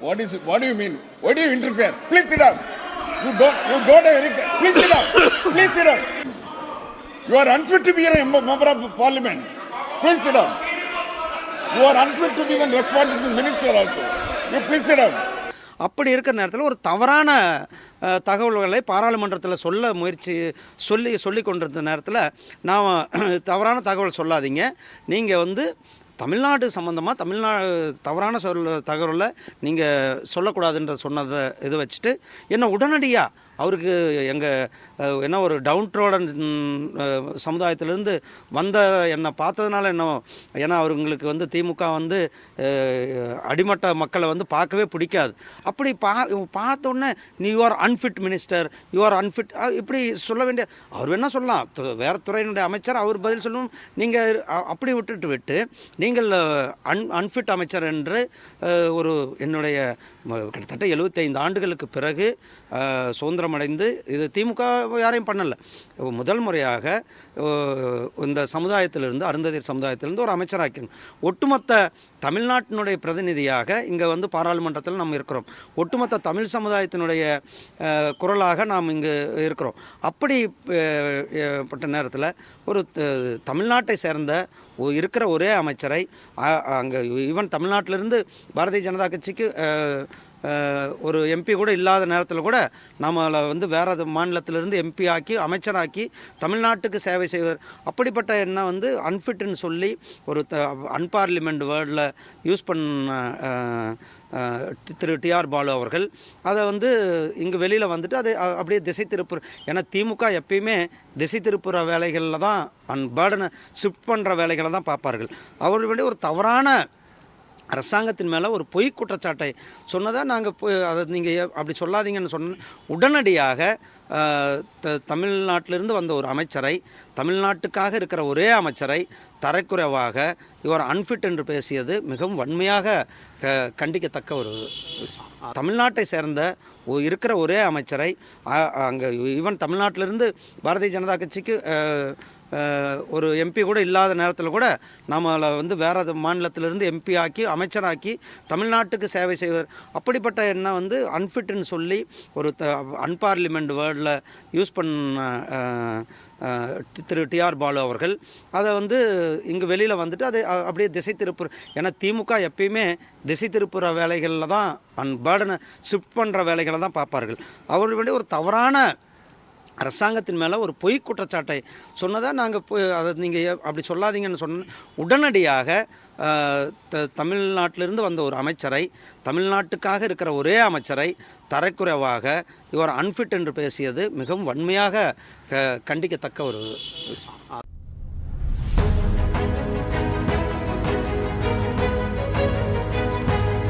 What is what do you mean? What do you interfere? Please sit down. You don't you don't have any please sit down. Please sit down. You are unfit to be a mem- member of parliament. Please sit down. You are unfit to be the responsible minister also. You please sit down. அப்படி இருக்கிற நேரத்தில் ஒரு தவறான அஹ், தகவல்களை பாராளுமன்றத்தில் சொல்ல முயற்சி சொல்லி சொல்லி கொண்டிருந்த நேரத்தில் நாம் தவறான தகவல் சொல்லாதீங்க நீங்கள் வந்து தமிழ்நாடு சம்மந்தமாக தமிழ்நாடு தவறான சொல் தகவலை நீங்கள் சொல்லக்கூடாதுன்ற சொன்னதை இது வச்சுட்டு என்ன உடனடியாக அவருக்கு எங்கள் என்ன ஒரு டவுன்ட்ரோடன் சமுதாயத்திலேருந்து வந்த என்னை பார்த்ததுனால என்ன ஏன்னா அவருங்களுக்கு வந்து திமுக வந்து அடிமட்ட மக்களை வந்து பார்க்கவே பிடிக்காது. அப்படி பா பார்த்தோன்னே நீ you are unfit minister you are unfit இப்படி சொல்ல வேண்டிய அவர் வேணால் சொல்லலாம். வேறு துறையினுடைய அமைச்சர் அவர் பதில் சொல்லணும். நீங்கள் அப்படி விட்டுட்டு விட்டு நீங்கள் நீங்கள் அன் அன்ஃபிட் அமைச்சர் என்று ஒரு என்னுடைய கிட்டத்தட்ட 75 ஆண்டுகளுக்கு பிறகு சுதந்திரம் அடைந்து இது திமுக யாரையும் பண்ணலை. முதல் முறையாக இந்த சமுதாயத்திலிருந்து அருந்ததியர் சமுதாயத்திலிருந்து ஒரு அமைச்சராக்கணும் ஒட்டுமொத்த தமிழ்நாட்டினுடைய பிரதிநிதியாக இங்கே வந்து பாராளுமன்றத்தில் நாம் இருக்கிறோம். ஒட்டுமொத்த தமிழ் சமுதாயத்தினுடைய குரலாக நாம் இங்கு இருக்கிறோம். அப்படி பட்ட நேரத்தில் ஒரு தமிழ்நாட்டை சேர்ந்த ஒ- இருக்கிற ஒரே அமைச்சரை அங்கே ஈவன் தமிழ்நாட்டிலிருந்து பாரதிய ஜனதா கட்சிக்கு ஒரு எம்பி கூட இல்லாத நேரத்தில் கூட நம்மளை வந்து வேறு மாநிலத்திலிருந்து எம்பி ஆக்கி அமைச்சராக்கி தமிழ்நாட்டுக்கு சேவை செய்வர். அப்படிப்பட்ட என்ன வந்து அன்ஃபிட்னு சொல்லி ஒரு த அன்பார்லிமெண்ட் வேர்டில் யூஸ் பண்ண திரு டிஆர் பாலு அவர்கள். அதை வந்து இங்கே வெளியில் வந்துட்டு அதை அப்படியே திசை திருப்புற ஏன்னா திமுக எப்பயுமே திசை திருப்புற வேலைகளில் தான் அன் பேர்டனை ஷிஃப்ட் பண்ணுற வேலைகளை தான் பார்ப்பார்கள். அவர்கள் ஒரு தவறான அரசாங்கத்தின் மேலே ஒரு பொய் குற்றச்சாட்டை சொன்னதாக நாங்கள் போய் அதை நீங்கள் அப்படி சொல்லாதீங்கன்னு சொன்ன உடனடியாக த- தமிழ்நாட்டிலிருந்து வந்த ஒரு அமைச்சரை தமிழ்நாட்டுக்காக இருக்கிற ஒரே அமைச்சரை தரைக்குறைவாக இவர் அன்ஃபிட் என்று பேசியது மிகவும் வன்மையாக க கண்டிக்கத்தக்க ஒரு தமிழ்நாட்டை சேர்ந்த இருக்கிற ஒரே அமைச்சரை அங்கே ஈவன் தமிழ்நாட்டிலிருந்து பாரதிய ஜனதா கட்சிக்கு ஒரு எம்பி கூட இல்லாத நேரத்தில் கூட நம்மளை வந்து வேற மாநிலத்திலிருந்து எம்பி ஆக்கி அமைச்சராக்கி தமிழ்நாட்டுக்கு சேவை செய்வார். அப்படிப்பட்ட என்ன வந்து அன்ஃபிட்னு சொல்லி ஒரு த அன்பார்லிமெண்ட் வேர்டில் யூஸ் பண்ண திரு டிஆர் பாலு அவர்கள். அதை வந்து இங்கே வெளியில் வந்துட்டு அதை அப்படியே திசை திருப்புற ஏன்னா திமுக எப்பயுமே திசை திருப்புற வேலைகளில் தான் அன் பேர்டனை ஷிஃப்ட் பண்ணுற வேலைகளை தான் பார்ப்பார்கள். அவர்களுடைய ஒரு தவறான அரசாங்கத்தின் மேலே ஒரு பொய் குற்றச்சாட்டை சொன்னதை நாங்கள் போய் அதை நீங்கள் அப்படி சொல்லாதீங்கன்னு சொன்ன உடனடியாக த தமிழ்நாட்டிலிருந்து வந்த ஒரு அமைச்சரை தமிழ்நாட்டுக்காக இருக்கிற ஒரே அமைச்சரை தரைக்குறைவாக இவர் அன்ஃபிட் என்று பேசியது மிகவும் வன்மையாக க கண்டிக்கத்தக்க ஒரு விஷயம்